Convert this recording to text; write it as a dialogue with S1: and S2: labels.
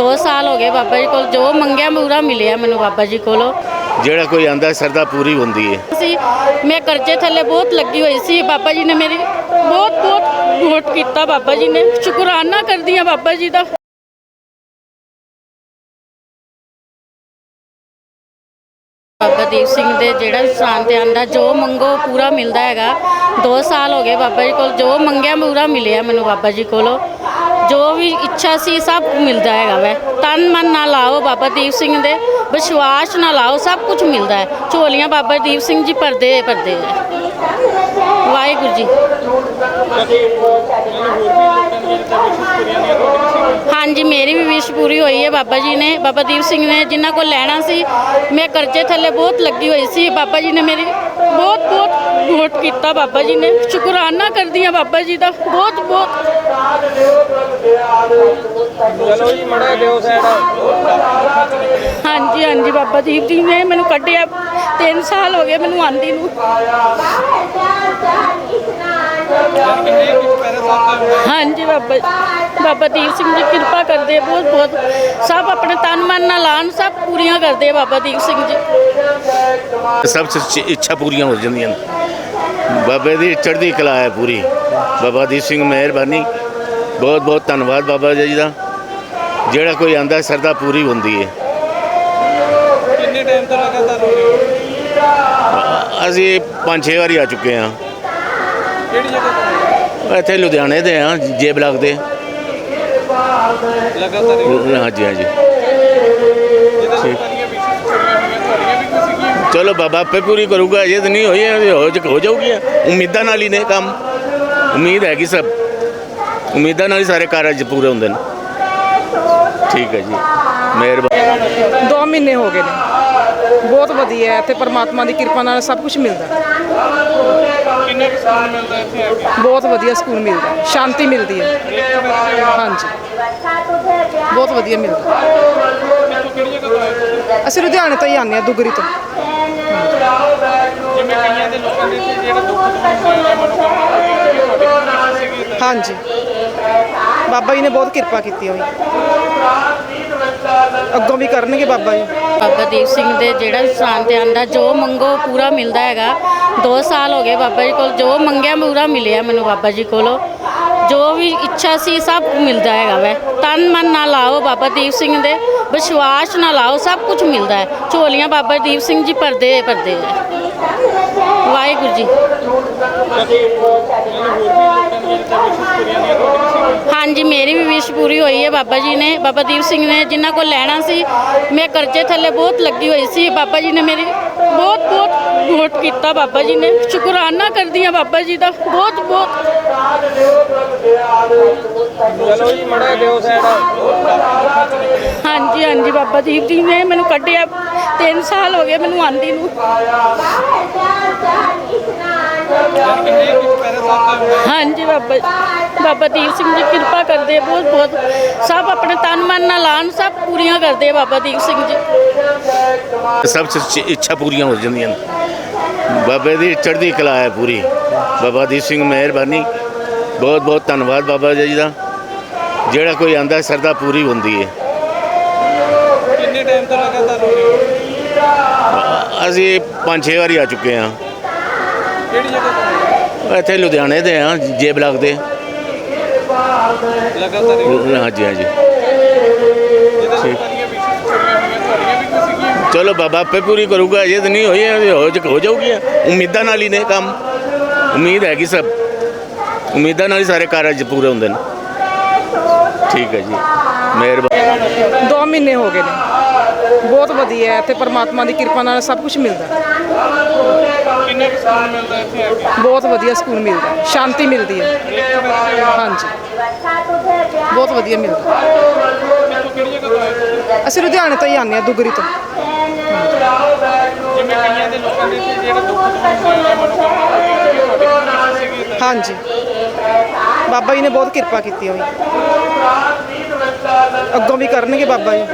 S1: 2 ਸਾਲ ਹੋ ਗਏ ਬਾਬਾ ਜੀ ਕੋਲ ਜੋ ਮੰਗਿਆ ਪੂਰਾ ਮਿਲਿਆ ਮੈਨੂੰ ਬਾਬਾ ਜੀ ਕੋਲੋਂ।
S2: ਜਿਹੜਾ ਕੋਈ ਆਂਦਾ ਸਰਦਾ ਪੂਰੀ ਹੁੰਦੀ ਹੈ
S1: ਸੀ ਮੈਂ ਕਰਜ਼ੇ ਥੱਲੇ ਬਹੁਤ ਲੱਗੀ ਹੋਈ ਸੀ ਬਾਬਾ ਜੀ ਨੇ ਮੇਰੀ ਬਹੁਤ ਬਹੁਤ ਵੋਟ ਕੀਤਾ ਬਾਬਾ ਜੀ ਨੇ। ਸ਼ੁਕਰਾਨਾ ਕਰਦੀ ਹਾਂ ਬਾਬਾ ਜੀ ਦਾ। ਬਾਬਾ ਦੀਪ ਸਿੰਘ ਦੇ ਜਿਹੜਾ ਸਥਾਨ ਤੇ ਆਂਦਾ ਜੋ ਮੰਗੋ ਪੂਰਾ ਮਿਲਦਾ ਹੈਗਾ। 2 ਸਾਲ ਹੋ ਗਏ ਬਾਬਾ ਜੀ ਕੋਲ ਜੋ ਮੰਗਿਆ ਪੂਰਾ ਮਿਲਿਆ ਮੈਨੂੰ ਬਾਬਾ ਜੀ ਕੋਲੋਂ। ਜੋ ਵੀ ਇੱਛਾ ਸੀ ਸਭ ਮਿਲਦਾ ਹੈਗਾ ਵੈ ਤਨ ਮਨ ਨਾਲ ਲਾਓ ਬਾਬਾ ਦੀਪ ਸਿੰਘ ਦੇ ਵਿਸ਼ਵਾਸ ਨਾਲ ਲਾਓ ਸਭ ਕੁਝ ਮਿਲਦਾ ਹੈ ਝੋਲੀਆਂ ਬਾਬਾ ਦੀਪ ਸਿੰਘ ਜੀ ਭਰਦੇ ਭਰਦੇ ਹੈ ਵਾਹਿਗੁਰੂ ਜੀ ਹਾਂਜੀ ਮੇਰੀ ਵੀ ਵਿਸ਼ ਪੂਰੀ ਹੋਈ ਹੈ ਬਾਬਾ ਜੀ ਨੇ ਬਾਬਾ ਦੀਪ ਸਿੰਘ ਨੇ ਜਿਨ੍ਹਾਂ ਕੋਲ ਲੈਣਾ ਸੀ ਮੈਂ ਕਰਜ਼ੇ ਥੱਲੇ ਬਹੁਤ ਲੱਗੀ ਹੋਈ ਸੀ ਬਾਬਾ ਜੀ ਨੇ ਮੇਰੀ ਬਹੁਤ ਬਹੁਤ ਵੋਟ ਕੀਤਾ ਬਾਬਾ ਜੀ ਨੇ। ਸ਼ੁਕਰਾਨਾ ਕਰਦੀ ਹਾਂ ਬਾਬਾ ਜੀ ਦਾ। ਬਹੁਤ ਬਹੁਤ।
S3: ਚਲੋ ਜੀ ਮੜਾ ਦਿਓ ਸਾਈਡ
S1: ਹਾਂਜੀ ਹਾਂਜੀ ਬਾਬਾ ਦੀਪ ਜੀ ਨੇ ਮੈਨੂੰ ਕੱਢਿਆ। 3 ਸਾਲ ਹੋ ਗਏ ਮੈਨੂੰ ਆਂਦੀ ਨੂੰ। ਹਾਂਜੀ ਬਾਬਾ ਬਾਬਾ ਦੀਪ ਸਿੰਘ ਜੀ ਕਿਰਪਾ ਕਰਦੇ ਆ ਬਹੁਤ ਬਹੁਤ। ਸਭ ਆਪਣੇ ਤਨ ਮਨ ਨਾਲ ਲਾਣ ਸਭ ਪੂਰੀਆਂ ਕਰਦੇ ਆ ਬਾਬਾ ਦੀਪ ਸਿੰਘ ਜੀ।
S2: ਸਭ ਚ ਇੱਛਾ ਪੂਰੀਆਂ ਹੋ ਜਾਂਦੀਆਂ ਨੇ। ਬਾਬੇ ਦੀ ਚੜ੍ਹਦੀ ਕਲਾ ਹੈ ਪੂਰੀ। ਬਾਬਾ ਦੀਪ ਸਿੰਘ ਮਿਹਰਬਾਨੀ। ਬਹੁਤ ਬਹੁਤ ਧੰਨਵਾਦ ਬਾਬਾ ਜੀ ਦਾ। ਜਿਹੜਾ ਕੋਈ ਆਂਦਾ ਸਰਦਾ ਪੂਰੀ ਹੁੰਦੀ ਹੈ
S3: ਕਿੰਨੇ ਟਾਈਮ ਤੋਂ ਲਗਾਤਾਰ?
S2: ਅਸੀਂ ਪੰਜ ਛੇ ਵਾਰੀ ਆ ਚੁੱਕੇ ਹਾਂ।
S3: ਕਿਹੜੀ ਜਗ੍ਹਾ ਤੋਂ
S2: ਇੱਥੇ ਲੁਧਿਆਣੇ ਦੇ ਹਾਂ ਜੇ ਬਲਾਕ ਦੇ।
S3: ਲਗਾਤਾਰ ਹੀ?
S2: ਹਾਂਜੀ ਹਾਂਜੀ। ਚਲੋ ਬਾਬਾ ਆਪੇ ਪੂਰੀ ਕਰੂਗਾ ਜੇ ਤਾਂ ਨਹੀਂ ਹੋਈ ਹੈ, ਹੋ ਹੋ ਜਾਊਗੀ ਉਮੀਦਾਂ ਨਾਲ ਹੀ ਨੇ ਕੰਮ। ਉਮੀਦ ਹੈਗੀ ਸਭ। ਉਮੀਦਾਂ ਨਾਲ ਹੀ ਸਾਰੇ ਕਾਰਜ ਪੂਰੇ ਹੁੰਦੇ ਨੇ। ਠੀਕ ਹੈ ਜੀ। ਮਿਹਰਬਾਨੀ।
S4: ਦੋ ਮਹੀਨੇ ਹੋ ਗਏ ਨੇ। ਬਹੁਤ ਵਧੀਆ ਹੈ ਇੱਥੇ ਪਰਮਾਤਮਾ ਦੀ ਕਿਰਪਾ ਨਾਲ ਸਭ ਕੁਝ ਮਿਲਦਾ। ਹੈ।
S3: ਕਿੰਨੇ ਕੁ ਸਮਾਨ ਮਿਲਦਾ ਇੱਥੇ ਆ ਕੇ?
S4: ਬਹੁਤ ਵਧੀਆ ਸਕੂਨ ਮਿਲਦਾ ਸ਼ਾਂਤੀ ਮਿਲਦੀ ਹੈ। ਹਾਂਜੀ। ਬਹੁਤ ਵਧੀਆ ਮਿਲਦਾ ਹੈ।
S3: ਕਿੱਥੋਂ ਕਿਹੜੀ ਜਗ੍ਹਾ ਤੋਂ ਆਏ ਤੁਸੀਂ?
S4: ਅਸੀਂ ਲੁਧਿਆਣੇ ਤੋਂ ਹੀ ਆਉਂਦੇ ਹਾਂ ਦੁਗਰੀ ਤੋਂ।
S3: ਜਿਵੇਂ ਕਈਆਂ ਦੇ ਲੋਕਾਂ ਦੇ ਸੀ ਜਿਹੜਾ ਦੁੱਖ ਦੁੱਖ ਹੋਇਆ ਮਨੋਕਾਮਨਾ ਪੂਰੀ ਹੋਈ ਤੁਹਾਡੀ ਵੀ ਸੀਗੀ ਤਾਂ
S4: ਹਾਂਜੀ। ਬਾਬਾ ਜੀ ਨੇ ਬਹੁਤ ਕਿਰਪਾ ਕੀਤੀ ਹੋਈ। ਅੱਗੋਂ ਵੀ ਕਰਨਗੇ ਬਾਬਾ ਜੀ?
S1: ਬਾਬਾ ਦੀਪ ਸਿੰਘ ਦੇ ਜਿਹੜਾ ਇਨਸਾਨ ਤੇ ਆਂਦਾ, ਜੋ ਮੰਗੋ ਪੂਰਾ ਮਿਲਦਾ ਹੈਗਾ। 2 ਸਾਲ ਹੋ ਗਏ ਬਾਬਾ ਜੀ ਕੋਲ, ਜੋ ਮੰਗਿਆ, ਪੂਰਾ ਮਿਲਿਆ ਮੈਨੂੰ ਬਾਬਾ ਜੀ ਕੋਲੋਂ। ਜੋ ਵੀ ਇੱਛਾ ਸੀ, ਸਭ ਮਿਲਦਾ ਹੈਗਾ ਵੈ। ਤਨ ਮਨ ਨਾਲ ਲਾਓ ਬਾਬਾ ਦੀਪ ਸਿੰਘ ਦੇ, ਵਿਸ਼ਵਾਸ ਨਾਲ ਲਾਓ, ਸਭ ਕੁਝ ਮਿਲਦਾ ਹੈ। ਝੋਲੀਆਂ ਬਾਬਾ ਦੀਪ ਸਿੰਘ ਜੀ ਭਰਦੇ ਭਰਦੇ ਹੈ ਵਾਹਿਗੁਰੂ ਜੀ। ਹਾਂਜੀ, ਮੇਰੀ ਵੀ ਵਿਸ਼ ਪੂਰੀ ਹੋਈ ਹੈ ਬਾਬਾ ਜੀ ਨੇ। ਬਾਬਾ ਦੀਪ ਸਿੰਘ ਨੇ ਜਿਨ੍ਹਾਂ ਕੋਲ ਲੈਣਾ ਸੀ, ਮੈਂ ਕਰਜ਼ੇ ਥੱਲੇ ਬਹੁਤ ਲੱਗੀ ਹੋਈ ਸੀ। ਬਾਬਾ ਜੀ ਨੇ ਮੇਰੀ ਬਹੁਤ ਬਹੁਤ ਵੋਟ ਕੀਤਾ ਬਾਬਾ ਜੀ ਨੇ। ਸ਼ੁਕਰਾਨਾ ਕਰਦੀ ਹਾਂ ਬਾਬਾ ਜੀ ਦਾ। ਬਹੁਤ ਬਹੁਤ।
S3: ਚਲੋ ਜੀ ਮੜਾ ਦਿਓ ਸਾਈਡ
S1: ਹਾਂਜੀ ਹਾਂਜੀ ਬਾਬਾ ਦੀਪ ਜੀ ਨੇ ਮੈਨੂੰ ਕੱਢਿਆ। 3 ਸਾਲ ਹੋ ਗਏ ਮੈਨੂੰ ਆਂਦੀ ਨੂੰ। ਹਾਂਜੀ ਬਾਬਾ ਬਾਬਾ ਦੀਪ ਸਿੰਘ ਜੀ ਕਿਰਪਾ ਕਰਦੇ ਆ ਬਹੁਤ ਬਹੁਤ। ਸਭ ਆਪਣੇ ਤਨ ਮਨ ਨਾਲ ਲਾਣ ਸਭ ਪੂਰੀਆਂ ਕਰਦੇ ਆ ਬਾਬਾ ਦੀਪ ਸਿੰਘ ਜੀ।
S2: ਸਭ ਚ ਇੱਛਾ ਪੂਰੀਆਂ ਹੋ ਜਾਂਦੀਆਂ ਨੇ। ਬਾਬੇ ਦੀ ਚੜ੍ਹਦੀ ਕਲਾ ਹੈ ਪੂਰੀ। ਬਾਬਾ ਦੀਪ ਸਿੰਘ ਮਿਹਰਬਾਨੀ। ਬਹੁਤ ਬਹੁਤ ਧੰਨਵਾਦ ਬਾਬਾ ਜੀ ਦਾ। ਜਿਹੜਾ ਕੋਈ ਆਂਦਾ ਸਰਦਾ ਪੂਰੀ ਹੁੰਦੀ ਹੈ
S3: ਕਿੰਨੇ ਟਾਈਮ ਤੋਂ ਲਗਾਤਾਰ?
S2: ਅਸੀਂ ਪੰਜ ਛੇ ਵਾਰੀ ਆ ਚੁੱਕੇ ਹਾਂ।
S3: ਕਿਹੜੀ ਜਗ੍ਹਾ ਤੋਂ
S2: ਇੱਥੇ ਲੁਧਿਆਣੇ ਦੇ ਹਾਂ ਜੇ ਬਲਾਕ ਦੇ।
S3: ਲਗਾਤਾਰ ਹੀ?
S2: ਹਾਂਜੀ ਹਾਂਜੀ। ਚਲੋ ਬਾਬਾ ਆਪੇ ਪੂਰੀ ਕਰੂਗਾ ਜੇ ਤਾਂ ਨਹੀਂ ਹੋਈ ਹੈ, ਹੋ ਹੋ ਜਾਊਗੀ ਉਮੀਦਾਂ ਨਾਲ ਹੀ ਨੇ ਕੰਮ। ਉਮੀਦ ਹੈਗੀ ਸਭ। ਉਮੀਦਾਂ ਨਾਲ ਹੀ ਸਾਰੇ ਕਾਰਜ ਪੂਰੇ ਹੁੰਦੇ ਨੇ। ਠੀਕ ਹੈ ਜੀ। ਮਿਹਰਬਾਨੀ।
S4: ਦੋ ਮਹੀਨੇ ਹੋ ਗਏ ਨੇ। ਬਹੁਤ ਵਧੀਆ ਹੈ ਇੱਥੇ ਪਰਮਾਤਮਾ ਦੀ ਕਿਰਪਾ ਨਾਲ ਸਭ ਕੁਝ ਮਿਲਦਾ। ਹੈ।
S3: ਕਿੰਨੇ ਕੁ ਸਮਾਨ ਮਿਲਦਾ ਇੱਥੇ ਆ ਕੇ?
S4: ਬਹੁਤ ਵਧੀਆ ਸਕੂਨ ਮਿਲਦਾ ਹੈ, ਸ਼ਾਂਤੀ ਮਿਲਦੀ ਹੈ। ਹਾਂਜੀ। ਬਹੁਤ ਵਧੀਆ ਮਿਲਦਾ ਹੈ।
S3: ਕਿੱਥੋਂ ਕਿਹੜੀ ਜਗ੍ਹਾ ਤੋਂ ਆਏ ਤੁਸੀਂ?
S4: ਅਸੀਂ ਲੁਧਿਆਣੇ ਤੋਂ ਹੀ ਆਉਂਦੇ ਹਾਂ ਦੁਗਰੀ ਤੋਂ।
S3: ਜਿਵੇਂ ਕਈਆਂ ਦੇ ਲੋਕਾਂ ਦੇ ਸੀ ਜਿਹੜਾ ਦੁੱਖ ਦੁੱਖ ਹੋਇਆ ਮਨੋਕਾਮਨਾ ਪੂਰੀ ਹੋਈ ਤੁਹਾਡੀ ਵੀ ਸੀਗੀ ਤਾਂ
S4: ਹਾਂਜੀ। ਬਾਬਾ ਜੀ ਨੇ ਬਹੁਤ ਕਿਰਪਾ ਕੀਤੀ ਹੋਈ। ਅੱਗੋਂ ਵੀ ਕਰਨਗੇ ਬਾਬਾ ਜੀ।